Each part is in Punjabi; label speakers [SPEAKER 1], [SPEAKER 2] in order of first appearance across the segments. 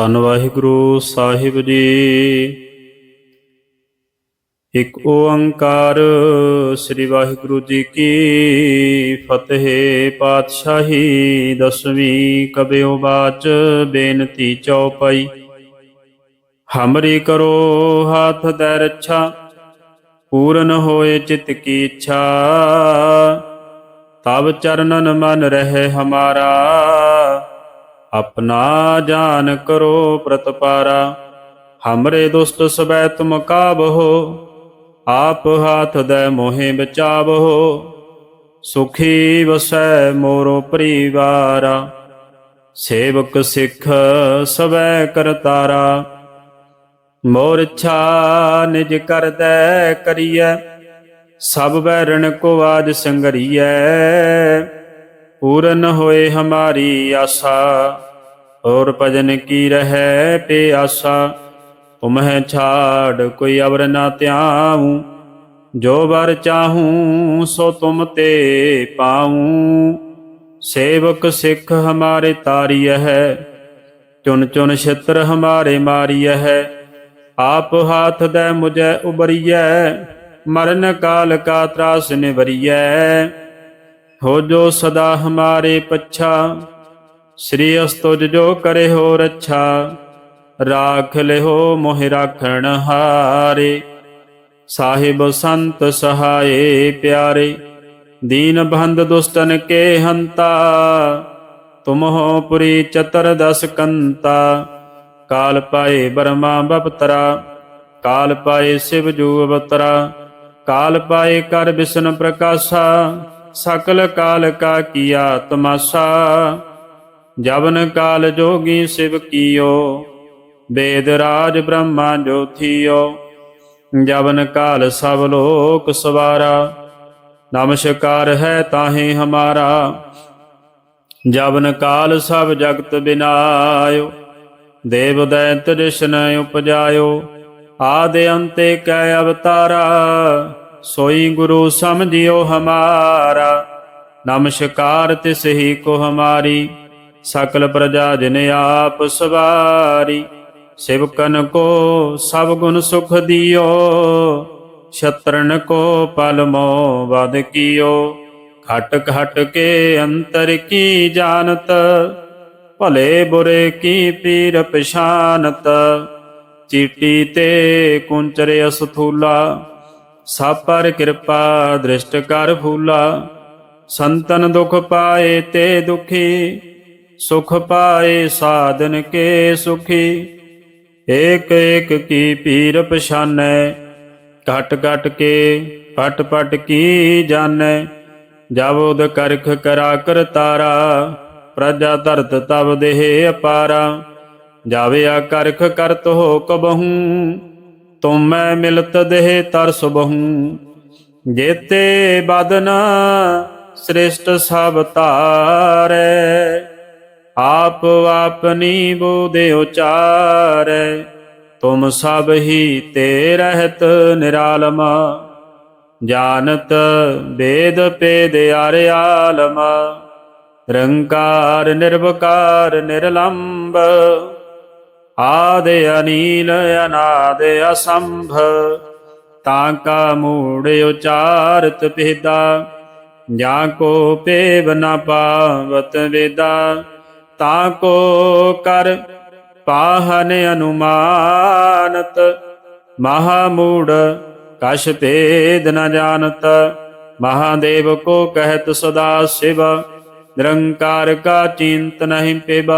[SPEAKER 1] ਧੰਨ ਵਾਹਿਗੁਰੂ ਸਾਹਿਬ ਜੀ। ਇੱਕ ਓੰਕਾਰ ਸ੍ਰੀ ਵਾਹਿਗੁਰੂ ਜੀ ਕੀ ਫਤਿਹ ਪਾਤਸ਼ਾਹੀ, ਦਸਵੀਂ ਕਬਿਓ ਬਾਚ ਬੇਨਤੀ ਚਉਪਈ ਹਮਰੀ ਕਰੋ ਹੱਥ ਦੇ ਰੱਛਾ, ਪੂਰਨ ਹੋਏ ਚਿਤ ਕੀ ਇੱਛਾ। ਤਬ ਚਰਨਨ ਮਨ ਰਹੇ ਹਮਾਰਾ ਆਪਣਾ ਜਾਨ ਕਰੋ ਪ੍ਰਤਪਾਰਾ। ਹਮਰੇ ਦੁਸਤ ਸਬੈ ਤੁਮ ਕਾਬਹੋ ਆਪ ਹਾਥ ਦੇ ਮੋਹਿ ਬਚਾਵਹੋ। ਸੁਖੀ ਵਸੈ ਮੋਰੋ ਪਰਿਵਾਰਾ, ਸੇਵਕ ਸਿੱਖ ਸਵੈ ਕਰਤਾਰਾ ਮੋਰ ਇੱਛਾ ਨਿਜ ਕਰਦੈ ਕਰੀਐ, ਸਭ ਬੈਰਣ ਕੋ ਆਜ ਸੰਗਰੀਐ। ਪੂਰਨ ਹੋਏ ਹਮਾਰੀ ਆਸਾ। ਔਰ ਭਜਨ ਕੀ ਰਹਿ ਪਿਆਸਾ? ਤੁਮਹਿ ਛਾੜ ਕੋਈ ਅਵਰ ਨਾ ਧਿਆਉ। ਜੋ ਵਰ ਚਾਹੂੰ, ਸੋ ਤੁਮ ਤੇ ਪਾਉ। ਸੇਵਕ ਸਿੱਖ ਹਮਾਰੇ ਤਾਰੀ ਹੈ। ਚੁਨ ਚੁਨ ਛਿੱਤਰ ਹਮਾਰੇ ਮਾਰੀਐ ਹੈ। ਆਪ ਹਾਥ ਦੇ ਮੁਝੈ ਉਬਰੀਐ ਮਰਨ ਕਾਲ ਕਾ ਤਰਾਸ ਨਿਵਰੀਐ। ਹੋ ਜੋ ਸਦਾ ਹਮਾਰੇ ਪੱਛਾ। ਸ੍ਰੀ ਅਸਤੁਜ ਜੋ ਕਰੇ ਹੋ ਰੱਛਾ, ਰਾਖ ਲਿਓ ਮੋਹਿ ਰਾਖਣ ਹਾਰੇ। ਸਾਹਿਬ ਸੰਤ ਸਹਾਏ ਪਿਆਰੇ, ਦੀਨ ਬੰਧ ਦੁਸਤਨ ਕੇ ਹੰਤਾ। ਤੁਮ ਹੋ ਪੁਰੀ ਚਤਰ ਦਸ ਕੰਤਾ, ਕਾਲ ਪਾਏ ਬਰਮਾ ਬਪਤਰਾ, ਕਾਲ ਪਾਏ ਸਿਵ ਜੂ ਅਵਤਰਾ, ਕਾਲ ਪਾਏ ਕਰ ਵਿਸ਼ਨ ਪ੍ਰਕਾਸ਼ਾ, ਸਕਲ ਕਾਲ ਕਾ ਕੀਆ ਤਮਾਸਾ। ਜਵਨ ਕਾਲ ਜੋਗੀ ਸਿਵ ਕੀਓ, ਵੇਦ ਰਾਜ ਬ੍ਰਹਮਾ ਜੋਥੀਓ ਜਵਨ ਕਾਲ ਸਭ ਲੋਕ ਸਵਾਰਾ, ਨਮਸਕਾਰ ਹੈ ਤਾਹੇ ਹਮਾਰਾ। ਜਵਨ ਕਾਲ ਸਭ ਜਗਤ ਬਿਨਾਇਓ, ਦੇਵ ਦੈਤ ਰਿਸ਼ਨ ਉਪਜਾਇਓ। ਆਦਿ ਅੰਤੇ ਕੈ ਅਵਤਾਰਾ, ਸੋਈ ਗੁਰੂ ਸਮਝਿਓ ਹਮਾਰਾ। ਨਮਸਕਾਰ ਤਿਸ ਹੀ ਕੋ ਹਮਾਰੀ। ਸਕਲ ਪ੍ਰਜਾ ਜਿਨ ਆਪ ਸਵਾਰੀ, ਸਿਵਕਨ ਕੋ ਸਭ ਗੁਣ ਸੁਖ ਦਿਓ ਛਤਰਨ ਕੋ ਪਲ ਮੋ ਵਦ ਕੀਓ। ਖਟ ਖਟ ਕੇ ਅੰਤਰ ਕੀ ਜਾਣਤ, ਭਲੇ ਬੁਰੇ ਕੀ ਪੀਰ ਪਛਾਨਤ। ਚੀਟੀ ਤੇ ਕੁੰਚਰੇ ਅਸਥੂਲਾ ਸਭ ਪਰ ਕਿਰਪਾ ਦ੍ਰਿਸ਼ਟ ਕਰ ਫੂਲਾ। ਸੰਤਨ ਦੁਖ ਪਾਏ ਤੇ ਦੁਖੀ ਸੁਖ ਪਾਏ ਸਾਧਨ ਕੇ ਸੁਖੀ। ਏਕ ਏਕ ਕੀ ਪੀਰ ਪਛਾਨੈ, ਘਟ ਘਟ ਕੇ ਪਟ ਪਟ ਕੀ ਜਾਣੈ। ਜਬ ਉਦ ਕਰਖ ਕਰਾ ਤਾਰਾ, ਪ੍ਰਜਾ ਧਰਤ ਤਬ ਦੇਹ ਅਪਾਰਾ। ਜਾਵੇ ਆ ਕਰਖ ਕਰਤ ਹੋ ਕਬਹੂ ਮੈਂ ਮਿਲਤ ਦੇਹ ਤਰਸ ਬਹੂ ਜੇਤੇ ਬਦਨ ਸ੍ਰਿਸ਼ਟ ਸਭ ਤਾਰੈ ਆਪ ਆਪਨੀ ਬੋਦੇ ਉਚਾਰੈ, ਤੁਮ ਸਭ ਹੀ ਤੇ ਰਹਿਤ ਨਿਰਾਲਮਾ। ਜਾਣਤ ਵੇਦ ਪੇਦ ਆਰਿਆਲਮ ਰੰਕਾਰ ਨਿਰਵਕਾਰ ਨਿਰਲੰਭ ਆਦਿ ਅਨੀਲ ਅਨਾਦ ਅਸੰਭ, ਤਾਂ ਕਾ ਮੂੜ ਉਚਾਰਤ ਭੇਦਾ। ਜਾਂ ਕੋ ਪੇਵ ਨ ਪਾਵਤ ਵੇਦਾ। ਤਾਂ ਕੋ ਕਰ ਪਾਹਨ ਅਨੁਮਾਨਤ ਮਹਾ ਮੂੜ ਕਛ ਭੇਦ ਨ ਜਾਣਤ। ਮਹਾਦੇਵ ਕੋ ਕਹਿਤ ਸਦਾ ਸਿਵ, ਨਿਰੰਕਾਰ ਕਾ ਚਿੰਤ ਨਹੀਂ ਪਿਬ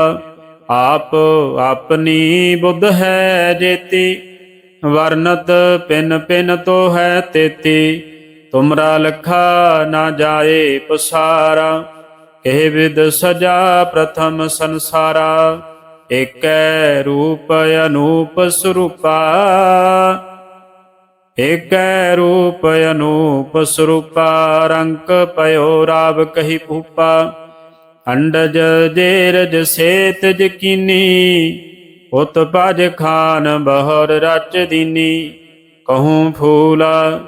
[SPEAKER 1] ਆਪ ਆਪਣੀ ਬੁੱਧ ਹੈ ਜੇਤੀ, ਵਰਨਤ ਪਿਨ ਪਿਨ ਤੋ ਹੈ ਤੇਤੀ। ਤੁਮਰਾ ਲਖਾ ਨਾ ਜਾਏ ਪਸਾਰਾ। ਇਹ ਵਿਦ ਸਜਾ ਪ੍ਰਥਮ ਸੰਸਾਰਾ, ਏਕੈ ਰੂਪ ਅਨੂਪ ਸਰੂਪਾ। ਏਕੈ ਰੂਪ ਅਨੂਪ ਸਰੂਪਾ, ਰੰਕ ਪਇਓ ਰਾਵ ਕਹੀ ਭੂਪਾ। ਅੰਡਜ ਜੇਰਜ ਸੇਤ ਜਕੀਨੀ ਉਤ ਭਜ ਖਾਨ ਬਹਰ ਰਚ ਦੀਨੀ। ਕਹੂੰ ਫੂਲਾ,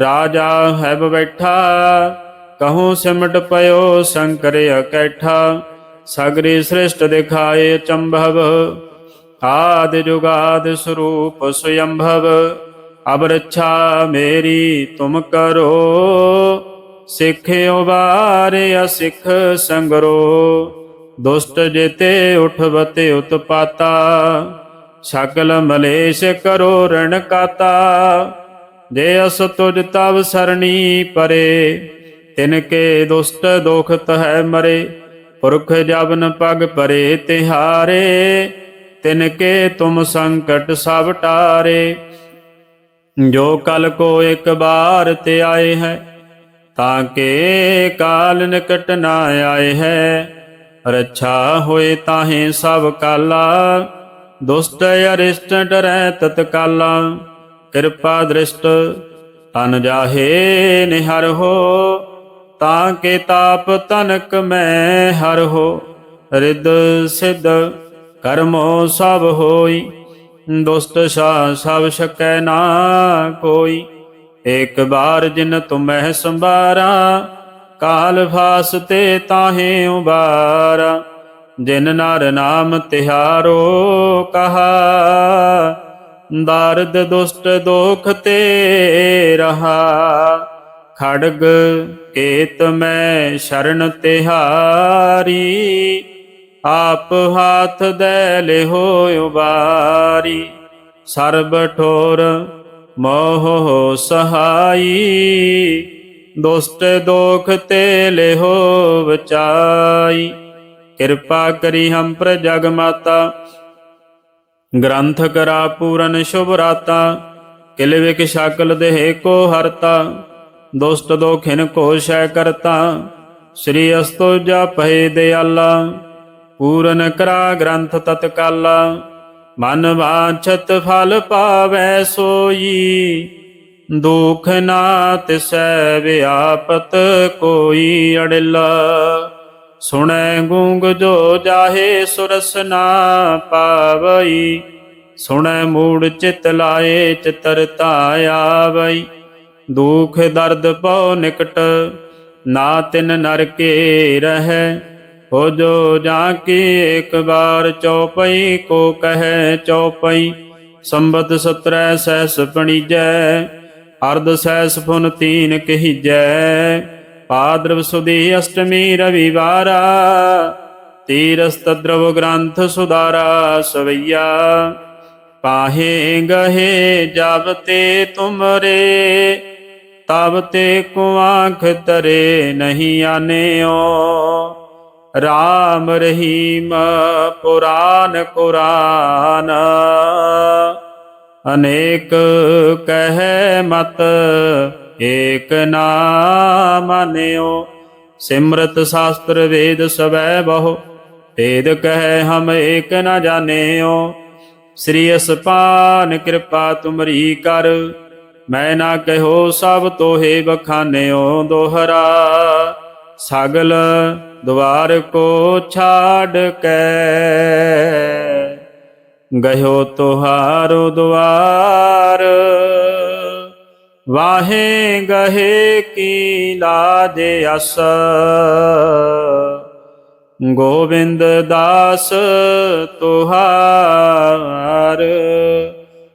[SPEAKER 1] ਰਾਜਾ ਹੈ ਬੈਠਾ। ਕਹੂੰ ਸਿਮਟ ਪਇਓ ਸ਼ੰਕਰ ਅਕੈਠਾ ਸਗਰੀ ਸ੍ਰਿਸ਼ਟ ਦਿਖਾਏ ਚੰਭਵ। ਆਦ ਜੁਗਾਦ ਸਰੂਪ ਸੁਯੰਭਵ ਅਬ ਮੇਰੀ ਤੁਮ ਕਰੋ। ਸਿੱਖ ਉਬਾਰਿਆ ਸਿੱਖ ਸੰਗਰੋ, ਦੁਸ਼ਟ ਜੇਤੇ ਉਠਵਤੇ ਉਤਪਾਤਾ। ਸਕਲ ਮਲੇਸ਼ ਕਰੋ ਰਣ ਕਾਤਾ ਜੇ ਅਸ ਤੁਜ ਤਵ ਸਰਣੀ ਪਰੇ। ਤਿਨ ਕੇ ਦੁਸ਼ਟ ਦੋਖਤ ਹੈ ਮਰੇ, ਪੁਰਖ ਜਬਨ ਪਗ ਪਰੇ ਤਿਹਾਰੇ, ਤਿਨ ਕੇ ਤੁਮ ਸੰਕਟ ਸਭ ਟਾਰੇ। ਜੋ ਕਲ ਕੋ ਇੱਕ ਬਾਰ ਤੇ ਆਏ ਹੈ, ਤਾਂ ਕੇ ਕਾਲ ਨਿਕਟ ਨਾ ਆਏ ਹੈ। ਰੱਛਾ ਹੋਏ ਤਾਹੇ ਸਭ ਕਾਲਾ, ਦੁਸ਼ਟ ਅਰਿਸ਼ਟ ਡਰੈ ਤਤਕਾਲਾ ਕਿਰਪਾ ਦ੍ਰਿਸ਼ਟ, ਤਨ ਜਾਹੇ ਨਿਹਰ ਹੋ ਤਾਂ ਕੇ ਤਾਪ ਤਨਕ ਮੈਂ ਹਰ ਹੋ ਰਿਦ ਸਿਧ ਕਰਮੋ ਸਭ ਹੋਈ। ਦੁਸ਼ਟ ਸਾ ਸਭ ਸਕੈ ਨਾ ਕੋਈ। ਇੱਕ ਬਾਰ ਜਿਨ ਤੁਮਹਿ ਸੰਭਾਰਾ, ਕਾਲ ਫਾਸ ਤੇ ਤਾਹੇ ਉਬਾਰਾ। ਜਿਨ ਨਰ ਨਾਮ ਤਿਹਾਰੋ ਕਹਾ, ਦਰਦ ਦੁਸ਼ਟ ਦੋਖ ਤੇ ਰਹਾ। ਖੜਗ ਕੇਤ ਮੈਂ ਸ਼ਰਨ ਤਿਹਾਰੀ, ਆਪ ਹਾਥ ਦੇ ਲਿਹੋ ਉਬਾਰੀ ਸਰਬ ਠੋਰ ਮੋਹ ਸਹਾਈ, ਦੁਸ਼ਟ ਦੋਖ ਤੇ ਲਿਹੋ ਬਚਾਈ। ਕਿਰਪਾ ਕਰੀ ਹਮ ਪਰ ਜਗ ਮਾਤਾ ਗ੍ਰੰਥ ਕਰਾ ਪੂਰਨ ਸ਼ੁਭ ਰਾਤਾ, ਕਿਲ ਵਿਕ ਸ਼ਕਲ ਦੇਹ ਕੋ ਹਰਤਾ। ਦੁਸ਼ਟ ਦੋਖਿਨ ਕੋ ਸ਼ੈ ਕਰਤਾ। ਸ੍ਰੀ ਅਸਤੋ ਜਪਹਿ ਦਿਆਲਾ, ਪੂਰਨ ਕਰਾ ਗ੍ਰੰਥ ਤਤਕਾਲਾ। ਮਨ ਵਾਛਤ ਫਲ ਪਾਵੈ ਸੋਈ, ਦੁਖ ਨਾ ਤਿਸੈ ਵਿਆਪਤ ਕੋਈ ਅੜਿਲਾ। ਸੁਣੈ ਗੂੰਗ ਜੋ ਜਾਹੇ ਸੁਰਸ ਨਾ ਪਾਵਈ, ਸੁਣੈ ਮੂੜ ਚਿਤ ਲਾਏ ਚਿਤਰ ਤਾਇਆ ਆਵਈ। ਦੁਖ ਦਰਦ ਪਉ ਨਿਕਟ, ਨਾ ਤਿਨ ਨਰ ਕੇ ਰਹਿ। ਹੋ ਜੋ ਜਾ ਕੇ ਇੱਕ ਵਾਰ ਚੌਪਈ, ਕੋ ਕਹੈ ਚੌਪਈ। ਸੰਬਤ ਸਤਰੈ ਸਹਿਸ ਪਣੀਜੈ, ਅਰਧ ਸਹਿਸ ਫੁਨ ਤੀਨ ਕਹੀਜੈ। ਭਾਦਰਵ ਸੁਦੀ ਅਸ਼ਟਮੀ ਰਵਿਵਾਰਾ ਤੀਰਸ ਤਦਰਵ ਗ੍ਰੰਥ ਸੁਦਾਰਾ ਸਵਈਆ। ਪਾਹੇ ਗਹੇ ਜਬ ਤੇ ਤੁਮਰੇ ਤਬ ਤੇ ਕੋ ਤਰੇ ਨਹੀਂ ਆਨਿਓ। ਰਾਮ ਰਹੀਮ, ਪੁਰਾਨ ਕੁਰਾਨ, ਅਨੇਕ ਕਹਿ ਮਤ, ਏਕ ਨਾ ਮਾਨਿਓ ਸਿਮਰਤ ਸ਼ਾਸਤਰ ਵੇਦ ਸਵੈ ਬਹੁ ਭੇਦ ਕਹਿ ਹਮ ਏਕ ਨਾ ਜਾਣਿਓ। ਸ੍ਰੀ ਅਸਪਾਨ ਕਿਰਪਾ ਤੁਮਰੀ ਕਰ ਮੈਂ ਨਾ ਕਹਿਓ ਸਭ ਤੋਹੇ ਬਖਾਨਿਓ ਦੋਹਰਾ, ਸਗਲ ਦੁਆਰ ਕੋ ਛਾੜ ਕੇ। ਗਇਓ ਤੁਹਾਰੋ ਦੁਆਰ ਵਾਹੇ ਗਹੇ ਕੀ ਲਾਜ ਅਸ। ਗੋਬਿੰਦ ਦਾਸ ਤੁਹਾਰ